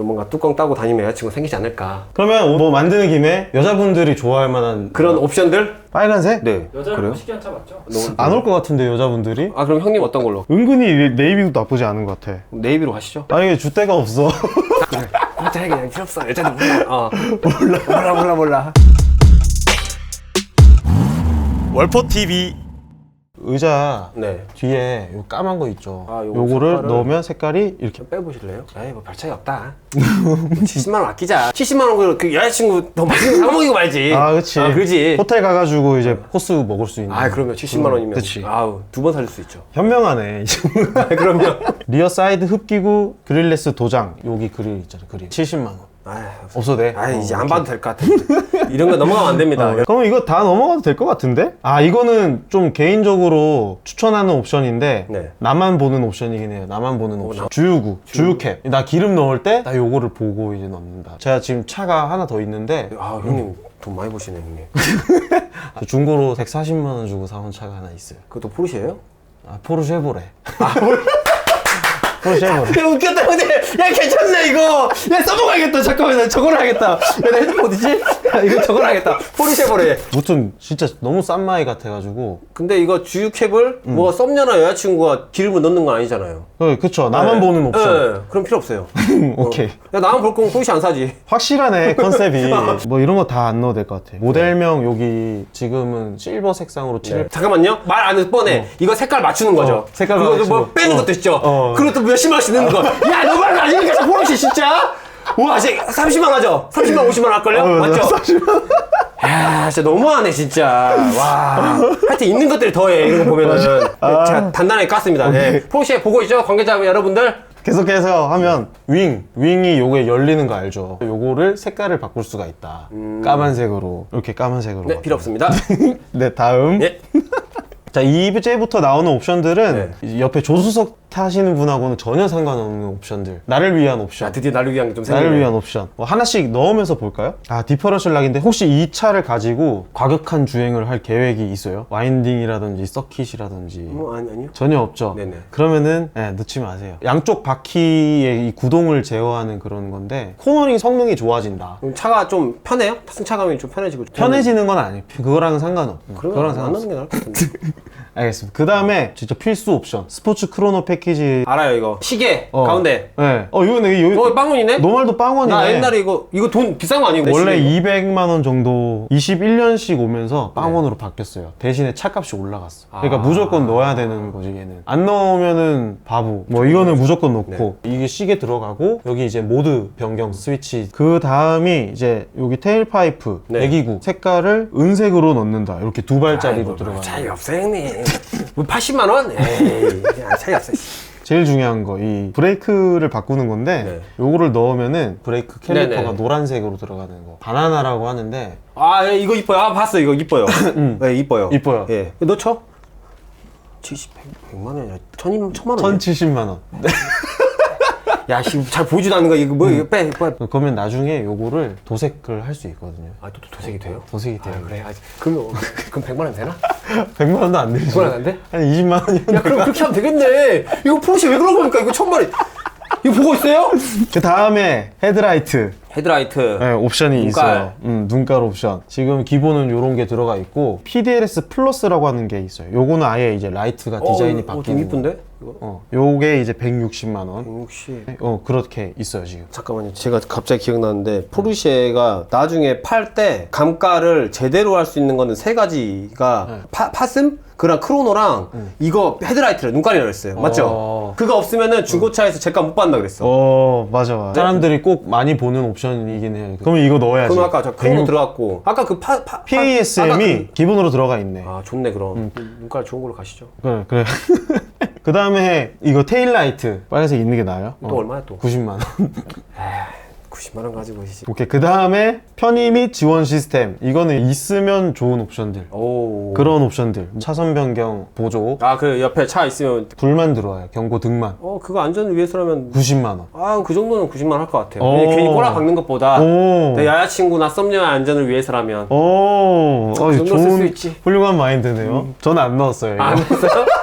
좀 뭔가 뚜껑 따고 다니면 여자친구 생기지 않을까. 그러면 뭐 만드는 김에 여자분들이 좋아할 만한 그런 옵션들? 빨간색? 네. 여자를 그래요? 차 맞죠? 안 올 것 같은데 여자분들이? 아 그럼 형님 어떤 걸로? 은근히 네이비도 나쁘지 않은 것 같아. 네이비로 가시죠. 아니 이게 줏대가 없어. 여자 그냥 필요 없어. 여자도 몰라. 어. 몰라 몰라 몰라 몰라. 월포 TV 의자 네. 뒤에 요 까만 거 있죠. 아, 요거 요거를 색깔을- 넣으면 색깔이 이렇게 좀 빼보실래요? 에이 뭐 별 차이 없다. 70만 원 아끼자. 70만 원그 여자친구 더 맛있는 거 사 먹이고 말지. 아, 그치. 아 그렇지. 호텔 가가지고 이제 코스 먹을 수 있는. 아 그러면 70만 원이면 그치. 아우 두 번 살릴 수 있죠. 현명하네. 아, 그럼요. 리어 사이드 흡기구 그릴레스 도장 여기 그릴 있잖아 그릴 70만 원 아 없어도 돼? 아 이제 어, 안 봐도 될 것 같아. 이런 거 넘어가면 안 됩니다. 어, 그럼 이거 다 넘어가도 될 것 같은데? 아 이거는 좀 개인적으로 추천하는 옵션인데 네. 나만 보는 옵션이긴 해요 나만 보는 옵션 나- 주유구 주유캡 나 기름 넣을 때 나 요거를 보고 이제 넣는다 제가 지금 차가 하나 더 있는데 아 형님 돈 많이 버시네 형님. 중고로 140만 원 주고 사온 차가 하나 있어요 그것도 포르쉐예요? 아 포르쉐 보레 포르쉐 보레 야 웃겼다 형님. 야 괜찮네 이거. 야 써먹어야겠다. 잠깐만 나 저걸 하겠다. 야내 핸드폰 어디지? 야, 이거 저걸 하겠다. 포르쉐 보래. 무튼 진짜 너무 싼 마이 같아가지고 근데 이거 주유캡을 뭐 썸녀나 여자친구가 기름을 넣는 건 아니잖아요. 어, 그쵸 나만 네. 보는 옵션 네, 그럼 필요 없어요. 오케이 야 나만 볼 거면 포르쉐 안 사지. 확실하네 컨셉이 뭐 이런 거 다 안 넣어도 될 것 같아 모델명 여기 지금은 실버 색상으로 칠 잠깐만요. 말 안 해도 뻔해. 이거 색깔 맞추는 거죠. 어, 색깔 그거 맞추고. 뭐 빼는 어. 것도 있죠. 어. 그리고 또 몇십만 원씩 넣는 거. 야, 너 말은 아니니까 저 포르쉐 진짜. 와, 진짜 30만 하죠? 30만, 50만 할걸요? 어, 맞죠? 야, 진짜 너무하네, 진짜. 와. 하여튼 있는 것들이 더해, 이런 거 보면은. 네, 아. 제가 단단하게 깠습니다. 네. 포르쉐 보고 있죠? 관계자 여러분들? 계속해서 하면 윙 윙이 요게 열리는 거 알죠 요거를 색깔을 바꿀 수가 있다 까만색으로 이렇게 까만색으로 음. 네, 필요 없습니다. 네 다음 예. 자 이제부터 나오는 옵션들은 네. 옆에 조수석 타시는 분하고는 전혀 상관없는 옵션들 나를 위한 옵션 아, 드디어 나를 위한 게좀 생기네. 나를 위한 옵션 뭐 하나씩 넣으면서 볼까요? 아 디퍼런셜 락인데 혹시 이 차를 가지고 과격한 주행을 할 계획이 있어요? 와인딩이라든지 서킷이라든지 뭐, 아니, 아니요. 전혀 없죠. 네네. 그러면은 예, 넣지 마세요. 양쪽 바퀴의 이 구동을 제어하는 그런 건데 코너링 성능이 좋아진다. 그럼 차가 좀 편해요? 승차감이 좀 편해지고. 좀 편해지는 건 아니에요. 그거랑은 상관없. 그러면 그거랑 안 상관없어. 넣는 게 나을 것 같은데. 알겠습니다. 그 다음에 진짜 필수 옵션 스포츠 크로노 패키지. 알아요, 이거. 시계, 어. 가운데. 네. 어 이거 내 여기 어, 빵원이네? 노말도 빵원이네. 나 옛날에 이거 이거 돈 비싼 거 아니고 원래 200만 원 정도 21년씩 오면서 빵원으로 바뀌었어요. 대신에 차값이 올라갔어. 그러니까 아. 무조건 넣어야 되는 거지 얘는. 안 넣으면은 바보. 뭐 이거는 무조건 넣고 이게 시계 들어가고 여기 이제 모드 변경 스위치. 그 다음이 이제 여기 테일 파이프 네. 배기구 색깔을 은색으로 넣는다. 이렇게 두 발짜리로 들어가. 뭐 차이 없어 형님 뭐 80만 원? 에이 그냥 차이 없어 제일 중요한 거 이 브레이크를 바꾸는 건데 네. 요거를 넣으면은 브레이크 캘리퍼가 네네. 노란색으로 들어가는 거. 바나나라고 하는데 아 예, 이거 이뻐요 아 봤어 이거 이뻐요 네 이뻐요 음. 이뻐요. 예 넣죠 70, 100, 100 만 원이야 천이면 천만 원 1,070만 원. 야씨 잘 보이지도 않는 거 이거 뭐 이거 빼 빼. 그러면 나중에 요거를 도색을 할 수 있거든요. 아 또 도색이 돼요? 도색이 돼요. 아, 그래 아, 그러면 그럼 100만 원 되나? 100만 원도 안 되죠. 100만 원안 돼? 한 20만 원이면. 야 그럼 그렇게 하면 되겠네 이거 포르쉐 왜 그런 겁니까 이거 천만 원 이거 보고 있어요? 그 다음에 헤드라이트 헤드라이트 네, 옵션이 눈깔. 있어요. 음, 눈깔 옵션. 지금 기본은 요런 게 들어가 있고 PDLS 플러스라고 하는 게 있어요. 요거는 아예 이제 라이트가 디자인이 어, 어, 좀 바뀌는 이쁜데? 거. 이거 어, 요게 이제 160만 원. 160 어, 그렇게 있어요, 지금. 잠깐만요. 제가 갑자기 기억나는데 포르쉐가 나중에 팔 때 감가를 제대로 할 수 있는 거는 세 가지가 네. 파, 파슴, 그랑 크로노랑 이거 헤드라이트를 눈깔이라 그랬어요. 맞죠? 어. 그거 없으면은 중고차에서 제가 못 받는다 그랬어. 어, 맞아, 맞아. 사람들이 꼭 많이 보는 옵션이긴 해요. 그러면 이거 넣어야지. 그럼 아까 저 크로노 들어갔고 아까 그 파, 파, 파- PASM이 아까 그- 기본으로 들어가 있네. 아 좋네 그럼 음. 눈깔 좋은 걸로 가시죠. 그래, 그래. 그 다음에 이거 테일라이트. 빨간색 있는 게 나아요? 또 얼마야 또? 90만 원. 90만 원 가지고 계시지. 오케이. 그 다음에 편의 및 지원 시스템. 이거는 있으면 좋은 옵션들. 오. 그런 옵션들. 차선 변경, 보조. 아그 옆에 차 있으면 불만 들어와요. 경고 등만. 어 그거 안전을 위해서라면 90만 원. 아 그 정도는 90만 원 할 것 같아요. 오. 괜히 꼬라 박는 것보다 오. 내 여자친구나 썸녀의 안전을 위해서라면 오. 어, 그 정도 쓸수 있지. 훌륭한 마인드네요. 저는 안 넣었어요. 이거. 안 했어요?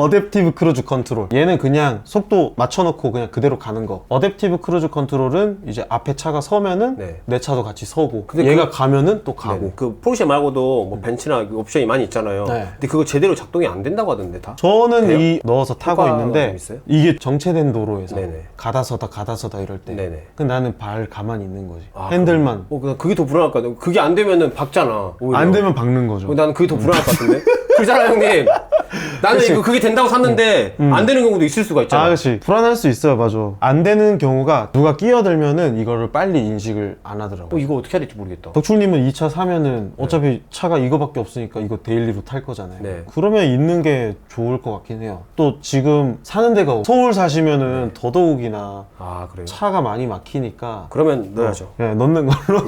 어댑티브 크루즈 컨트롤 얘는 그냥 속도 맞춰놓고 그냥 그대로 가는 거 어댑티브 크루즈 컨트롤은 이제 앞에 차가 서면은 네. 내 차도 같이 서고 근데 얘가 가면은 또 가고 네, 그 포르쉐 말고도 뭐 벤츠나 그 옵션이 많이 있잖아요. 네. 근데 그거 제대로 작동이 안 된다고 하던데 다. 저는 돼요? 이 넣어서 타고 효과가 있는데 있어요? 이게 정체된 도로에서 네네. 가다서다 가다서다 이럴 때 네네. 근데 나는 발 가만히 있는 거지 아, 핸들만 어, 그냥 그게 더 불안할 것 같아. 그게 안 되면은 박잖아. 오히려. 안 되면 박는 거죠 어, 나는 그게 더 불안할 것 같은데. 그렇잖아 형님. 나는 이거 그게 된다고 샀는데 안 되는 경우도 있을 수가 있잖아. 아, 그렇지. 불안할 수 있어요, 맞아. 안 되는 경우가 누가 끼어들면은 이거를 빨리 인식을 안 하더라고. 어, 요 이거 어떻게 해야 될지 모르겠다. 덕출님은 이 차 사면은 어차피 차가 이거밖에 없으니까 이거 데일리로 탈 거잖아요. 네. 그러면 있는 게 좋을 것 같긴 해요. 또 지금 사는 데가 서울 사시면은 더더욱이나 아 그래요. 차가 많이 막히니까 그러면 넣어야죠. 네, 넣는 걸로.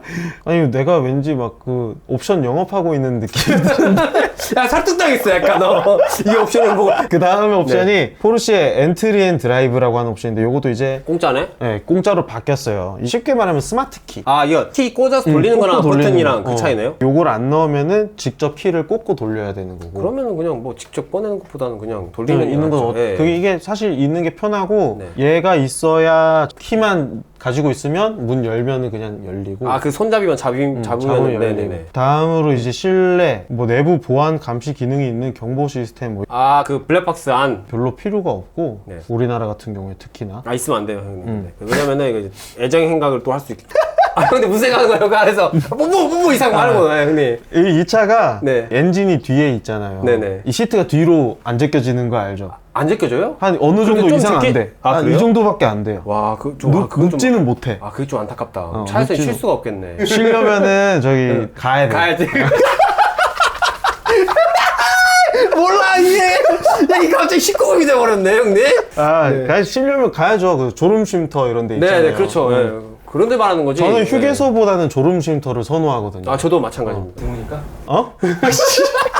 아니 내가 왠지 막 그 옵션 영업하고 있는 느낌. 야 설득당했어 약간 너. 이 옵션을 보고. 그 다음에 옵션이 네. 포르쉐 엔트리 앤 드라이브라고 하는 옵션인데 요것도 이제 공짜네? 네, 공짜로 바뀌었어요. 쉽게 말하면 스마트 키. 아 이거 티 꽂아서 돌리는 음, 거랑 꽂고 돌리는 버튼이랑 거. 그 어. 차이네요? 요걸 안 넣으면은 직접 키를 꽂고 돌려야 되는 거고. 그러면은 그냥 뭐 직접 꺼내는 것보다는 그냥 돌리는 게 있는 건 낫죠. 어, 예. 그게 이게 사실 있는 게 편하고 네. 얘가 있어야 키만 가지고 있으면 문 열면은 그냥 열리고 아 그 손잡이만 잡이, 음, 잡으면 잡으면 열리고. 네네네. 다음으로 이제 실내 뭐 내부 보안 감시 기능이 있는 경보 시스템 뭐 아 그 블랙박스 안. 별로 필요가 없고 네. 우리나라 같은 경우에 특히나 아 있으면 안 돼요 형님. 음. 네. 왜냐면은 이거 이제 애정 행각을 또 할 수 있기. 아 근데 무슨 생각하는 거예요? 그 뽀뽀 뽀뽀 이상 말고 아, 형님. 이, 이 차가 네. 엔진이 뒤에 있잖아요. 네네. 이 시트가 뒤로 안 제껴지는 거 알죠? 안 제껴져요? 한 어느 정도 좀 이상 제끼- 안 돼. 아, 한 그래요? 이 정도밖에 안 돼요. 와, 그 좀, 아, 눕, 그건 좀, 눕지는 못해. 아, 그게 좀 안타깝다. 어, 차에서 쉴 눕지는- 수가 없겠네. 쉬려면은 저기 가야 돼. 가야지. 몰라, 이게. 야, 이거 갑자기 19금이 돼버렸네, 형님? 아, 가 쉬려면 가야죠. 그 졸음 쉼터 이런 데 있잖아요. 네, 네, 그렇죠. 음. 예. 그런 데 말하는 거지. 저는 예. 휴게소보다는 졸음 쉼터를 선호하거든요. 아, 저도 마찬가지입니다. 드무니까? 어?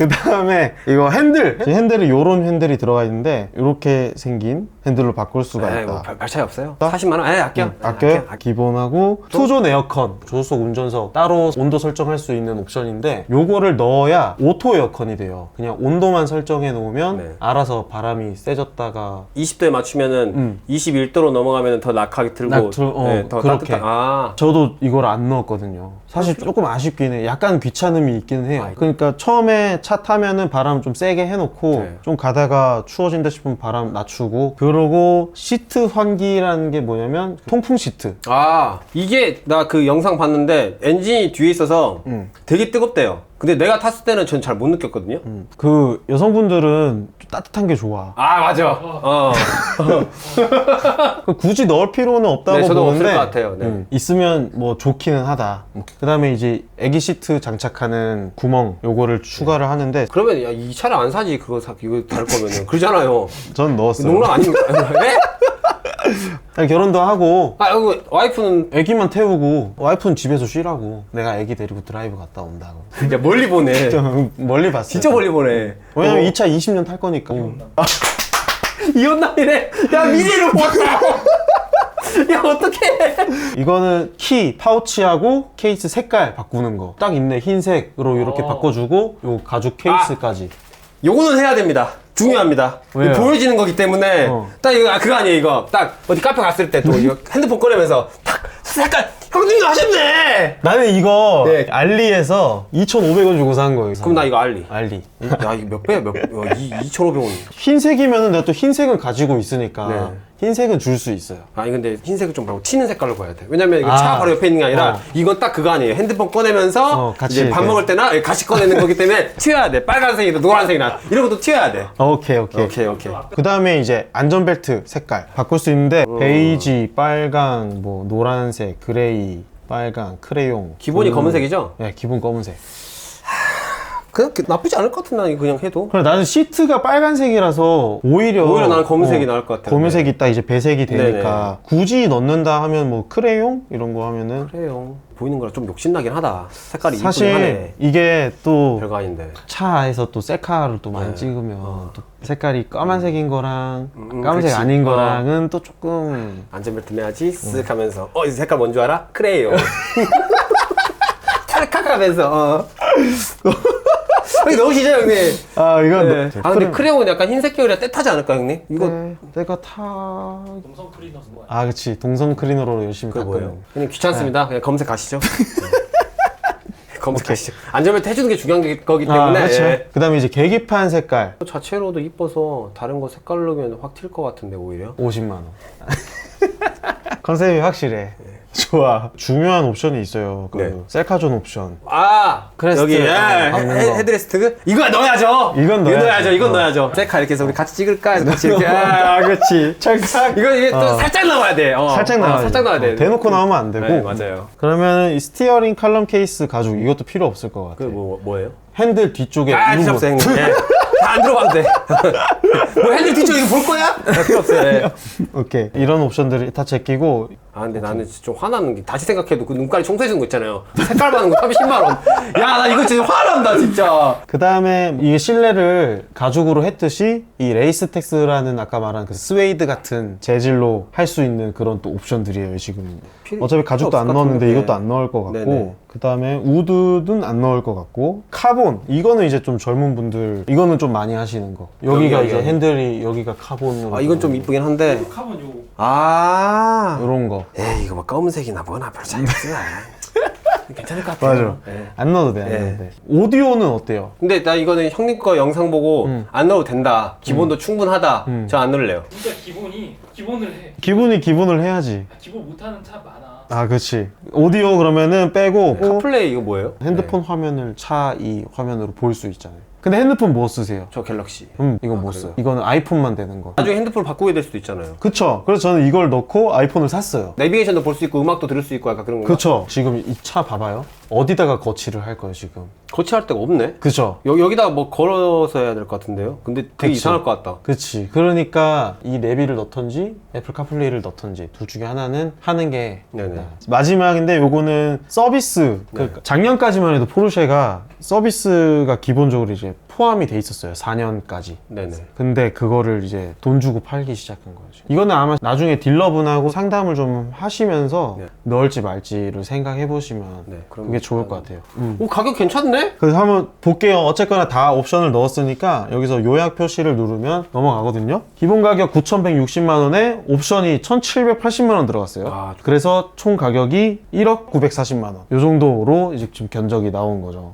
그 다음에 이거 핸들. 지금 핸들이 요런 핸들이 들어가 있는데 이렇게 생긴 핸들로 바꿀 수가 에 있다. 뭐 발, 발 차이 없어요? 40만 원? 에, 아껴. 응, 아껴요? 아껴. 기본하고 투존 에어컨 조수석 운전석 따로 온도 설정할 수 있는 옵션인데 요거를 넣어야 오토 에어컨이 돼요 그냥 온도만 설정해 놓으면 네. 알아서 바람이 세졌다가 20도에 맞추면은 음. 21도로 넘어가면 더 낙하게 들고 낙 들- 어, 네, 더 그렇게. 따뜻한 아 저도 이걸 안 넣었거든요 사실 조금 아쉽긴 해 약간 귀찮음이 있긴 해요 아, 이거- 그러니까 처음에 차 타면은 바람 좀 세게 해놓고 네. 좀 가다가 추워진다 싶으면 바람 낮추고 그러고 시트 환기라는 게 뭐냐면 통풍 시트 아 이게 나 그 영상 봤는데 엔진이 뒤에 있어서 음. 되게 뜨겁대요 근데 내가 탔을 때는 전 잘 못 느꼈거든요 그 여성분들은 좀 따뜻한 게 좋아 아 맞아 어. 그 굳이 넣을 필요는 없다고 네, 저도 보는데 없을 것 같아요. 네. 음, 있으면 뭐 좋기는 하다. 그 다음에 이제 애기 시트 장착하는 구멍 요거를 추가를 하는데 그러면 야, 이 차를 안 사지 그거 사 이거 달 거면은 그러잖아요 전 넣었어요. 농락 아닙니까? 예? 아니, 결혼도 하고 아 여기 와이프는 애기만 태우고 와이프는 집에서 쉬라고 내가 애기 데리고 드라이브 갔다 온다고. 진짜 멀리 보네 좀 멀리 봤어요. 진짜 멀리 보네 왜냐면 어. 이차 20년 탈 거니까. 이혼남이네 야 미래를 보았다 야 어떡해 이거는 키, 파우치하고 케이스 색깔 바꾸는 거. 딱 있네. 흰색으로 이렇게 바꿔주고 요 가죽 케이스까지. 요거는 해야 됩니다. 중요합니다. 왜요? 이거 보여지는 거기 때문에 어. 딱 이거 아, 그거 아니에요 이거 딱 어디 카페 갔을 때 또 이거 핸드폰 꺼내면서 딱 색깔 형님도 하셨네. 나는 이거 네. 알리에서 2,500원 주고 산 거예요. 그럼 나 이거 알리. 알리. 야 이거 몇 배야 몇? 야, 이 2,500원. 흰색이면 은 내가 또 흰색은 가지고 있으니까 네. 흰색은 줄 수 있어요. 아니 근데 흰색을 좀 말고 튀는 색깔로 봐야 돼. 왜냐면 이거 아. 차 바로 옆에 있는 게 아니라 어. 이건 딱 그거 아니에요. 핸드폰 꺼내면서 어, 같이 이제 밥 이렇게. 먹을 때나 같이 꺼내는 거기 때문에 튀어야 돼. 빨간색이나 노란색이나 이런 것도 튀어야 돼. 오케이 오케이. 오케이 오케이. 그 다음에 이제 안전벨트 색깔 바꿀 수 있는데 베이지, 빨강, 뭐 노란색, 그레이, 빨강, 크레용. 기본이 음, 검은색이죠? 네, 기본 검은색. 그냥 그- 나쁘지 않을 것 같은 나 그냥 해도. 그래 나는 시트가 빨간색이라서 오히려 오히려 나는 검은색이 나을 것 같아요. 검은색이 딱 이제 배색이 되니까 굳이 넣는다 하면 뭐 크레용 이런 거 하면은 그래요. 보이는 거랑 좀 욕심나긴 하다. 색깔이 이쁘긴 사실 하네. 이게 또 별거 아닌데. 차에서 또 셀카를 또 많이 네. 찍으면 또 색깔이 까만색인 거랑 음, 까만색 그치. 아닌 거랑은 또 조금 안전벨트 매야지 쓱 하면서 어 이 색깔 뭔 줄 알아? 그래요. 찰칵 하면서 어. 형님 넣으시죠 형님 아 이건 네. 아 근데 크레용은 약간 흰색 계열이라 떼타지 않을까 형님? 이거 네, 내가 타. 동성 클리너 뭐야? 아 그치 동성 클리너로 열심히 그거. 뭐예요? 형님 귀찮습니다 그냥 검색하시죠 검색하시죠 안전벨트 해주는 게 중요한 게- 거기 아 때문에 그렇죠. 예. 그 다음에 이제 계기판 색깔 자체로도 이뻐서 다른 거 색깔로 넣으면 확 튈 것 같은데 오히려 50만 원. 컨셉이 확실해. 좋아. 중요한 옵션이 있어요. 그 네. 셀카존 옵션. 아 크레스트 여기 예, 박는 헤- 거. 헤드레스트 이거 넣어야죠 이건. 넣어야죠 이건 어. 넣어야죠 셀카 이렇게 해서 우리 같이 찍을까 해서 같이 이렇게 아, 그렇지. 찰칵. 이거 이게 또 어. 살짝 나와야 돼 어. 살짝 어, 나와야 살짝 나와야 돼 대놓고 나오면 안 되고. 네, 맞아요 그러면 이 스티어링 칼럼 케이스 가죽 이것도 필요 없을 것 같아. 그 뭐 뭐예요? 핸들 뒤쪽에 아이 필요 형님 예. 다안 들어가도 돼 뭐 핸들 뒤쪽 이거 볼 거야? 아, 필요 없어요 예. 오케이. 이런 옵션들이 다 제끼고 아 근데 나는 진짜 좀 화나는 게 다시 생각해도 그 눈깔이 청소해주는 거 있잖아요. 색깔 받는 거 30만 원야 나 이거 진짜 화난다 진짜. 그 다음에 이 실내를 가죽으로 했듯이 이 레이스텍스라는 아까 말한 그 스웨이드 같은 재질로 할 수 있는 그런 또 옵션들이에요 지금. 필요 어차피 가죽도 안 없을 것 넣었는데 같은데. 이것도 안 넣을 것 같고. 네네. 그 다음에 우드는 안 넣을 것 같고. 카본 이거는 이제 좀 젊은 분들 이거는 좀 많이 하시는 거. 여기가 여기, 이제 여기. 핸들이 여기가 카본으로 아 이건 좀 이쁘긴 한데. 카본 요거. 아. 이런 거 에이 이거 뭐 검은색이나 뭐나 별 차이 없어 괜찮을 것 같아요 맞아 예. 안 넣어도 돼안 네. 넣어도 돼 오디오는 어때요? 근데 나 이거는 형님 거 영상 보고 안 넣어도 된다 기본도 충분하다 저안 넣을래요 진짜 기본이 기본을 해. 기분이 기분을 해야지 아, 기본 못하는 차 많아. 아 그렇지 오디오 그러면은 빼고 카플레이 이거 뭐예요? 핸드폰 화면을 차 이 화면으로 볼 수 있잖아요. 근데 핸드폰 뭐 쓰세요? 저 갤럭시 음, 이건 못 써요. 이거는 아이폰만 되는 거. 나중에 핸드폰을 바꾸게 될 수도 있잖아요 그쵸. 그래서 저는 이걸 넣고 아이폰을 샀어요. 내비게이션도 볼 수 있고 음악도 들을 수 있고 약간 그런 거 그쵸. 지금 이 차 봐봐요. 어디다가 거치를 할 거예요, 지금. 거치할 데가 없네. 여, 여기다 뭐 걸어서 해야 될 것 같은데요 근데 되게 그치. 이상할 것 같다 그치. 그러니까 이 내비를 넣던지 애플 카플레이를 넣던지 둘 중에 하나는 하는 게 네네. 마지막인데 요거는 서비스. 그 작년까지만 해도 포르쉐가 서비스가 기본적으로 이제 포함이 돼 있었어요. 4년까지. 네네 근데 그거를 이제 돈 주고 팔기 시작한 거죠. 이거는 아마 나중에 딜러분하고 상담을 좀 하시면서 네. 넣을지 말지를 생각해 보시면 네, 그럼 그게 좋을 것 같아요. 오 가격 괜찮네? 그래서 한번 볼게요. 어쨌거나 다 옵션을 넣었으니까 여기서 요약 표시를 누르면 넘어가거든요. 기본 가격 9,160만 원에 옵션이 1,780만 원 들어갔어요. 아, 그래서 총 가격이 1억 940만 원. 요 정도로 이제 지금 견적이 나온 거죠.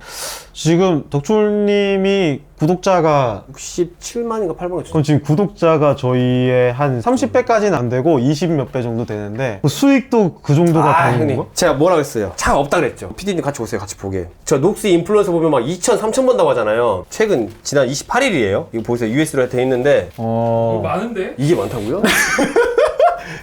지금 덕출님이 구독자가 67만인가 8만인가 그럼 지금 구독자가 저희의 한 30배까지는 안 되고 20 몇 배 정도 되는데 그 수익도 그 정도가 아, 되는 형님. 건가? 제가 뭐라 그랬어요? 차가 없다 그랬죠. PD님 같이 오세요. 같이 보게. 저 녹스 인플루언서 보면 막 2천, 3천 번다고 하잖아요. 최근 지난 28일이에요. 이거 보세요. US로 돼 있는데 이거 어. 많은데? 이게 많다고요?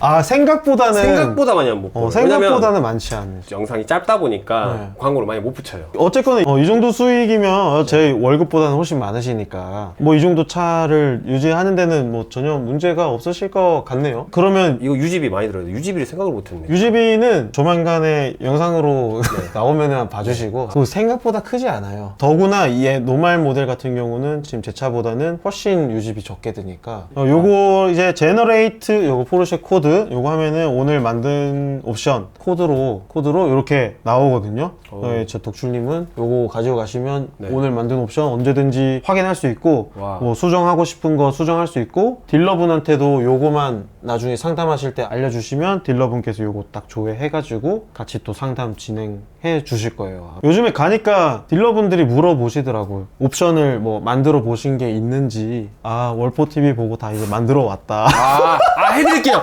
아 생각보다는 생각보다 많이 안못 봐요. 어, 생각보다는 많지 않네. 영상이 짧다 보니까 네. 광고를 많이 못 붙여요. 어쨌거나 어, 이 정도 수익이면 제 월급보다는 훨씬 많으시니까 뭐 이 정도 차를 유지하는 데는 뭐 전혀 문제가 없으실 것 같네요. 그러면 이거 유지비 많이 들어요. 유지비를 생각을 못 했네. 유지비는 조만간에 영상으로 나오면 은 봐주시고 그 생각보다 크지 않아요. 더구나 이 노말 모델 같은 경우는 지금 제 차보다는 훨씬 유지비 적게 드니까 어, 요거 이제 제너레이트 요거 포르쉐 코드 요거 하면은 오늘 만든 옵션 코드로 코드로 이렇게 나오거든요. 오. 네, 제 덕출님은 요거 가지고 가시면 네. 오늘 만든 옵션 언제든지 확인할 수 있고 와. 뭐 수정하고 싶은 거 수정할 수 있고 딜러분한테도 요거만 나중에 상담하실 때 알려주시면 딜러분께서 요거 딱 조회해가지고 같이 또 상담 진행해 주실 거예요. 요즘에 가니까 딜러분들이 물어보시더라고요. 옵션을 뭐 만들어 보신 게 있는지 아 월포 TV 보고 다 이제 만들어 왔다. 아, 아 해드릴게요.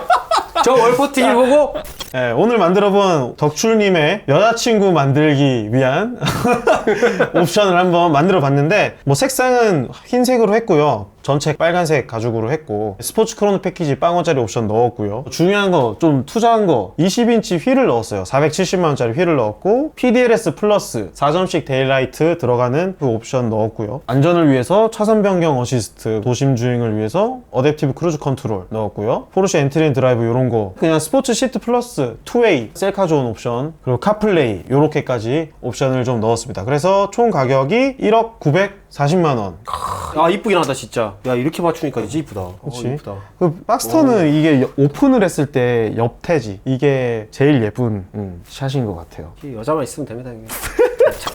저 월포 TV 보고 네, 오늘 만들어본 덕출님의 여자친구 만들기 위한 옵션을 한번 만들어 봤는데, 뭐 색상은 흰색으로 했고요. 전체 빨간색 가죽으로 했고, 스포츠 크로노 패키지 빵원짜리 옵션 넣었고요. 중요한 거, 좀 투자한 거, 20인치 휠을 넣었어요. 470만원짜리 휠을 넣었고, PDLS 플러스 4점씩 데일라이트 들어가는 그 옵션 넣었고요. 안전을 위해서 차선 변경 어시스트, 도심 주행을 위해서 어댑티브 크루즈 컨트롤 넣었고요. 포르쉐 엔트리 드라이브 이런 거, 그냥 스포츠 시트 플러스 투웨이 셀카 좋은 옵션, 그리고 카플레이 요렇게까지 옵션을 좀 넣었습니다. 그래서 총 가격이 1억 940만 원. 아 이쁘긴 하다 진짜. 야 이렇게 맞추니까 진짜 이쁘다. 그치. 어, 이쁘다. 그 박스터는 이게 여- 오픈을 했을 때 옆태지 이게 제일 예쁜 음, 샷인 것 같아요. 이 여자만 있으면 됩니다. 형님.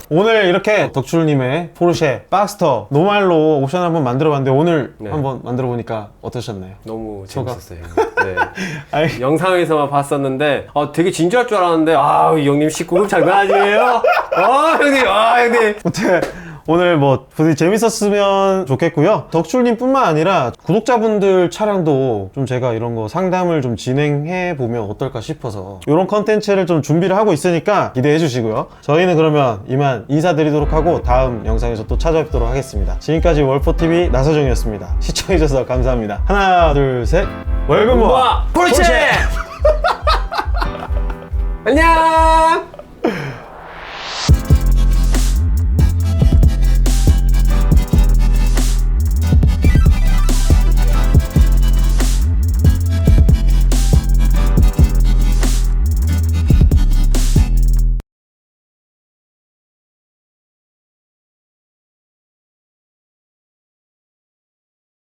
오늘 이렇게 덕출님의 포르쉐 박스터 노말로 옵션 한번 만들어봤는데 오늘 네. 한번 만들어보니까 어떠셨나요? 너무 소감. 재밌었어요. 네. 아이, 영상에서만 봤었는데 어, 되게 진지할 줄 알았는데 아이 형님 19금 장난 아니에요? 어 형님 아 형님 어때? 오늘 뭐 부디 재밌었으면 좋겠고요. 덕출님뿐만 아니라 구독자분들 차량도 좀 제가 이런 거 상담을 좀 진행해 보면 어떨까 싶어서 이런 컨텐츠를 좀 준비를 하고 있으니까 기대해 주시고요. 저희는 그러면 이만 인사드리도록 하고 다음 영상에서 또 찾아뵙도록 하겠습니다. 지금까지 월포TV 나서정이었습니다. 시청해 주셔서 감사합니다. 하나, 둘, 셋. 월급 모아! 와 포르쉐 안녕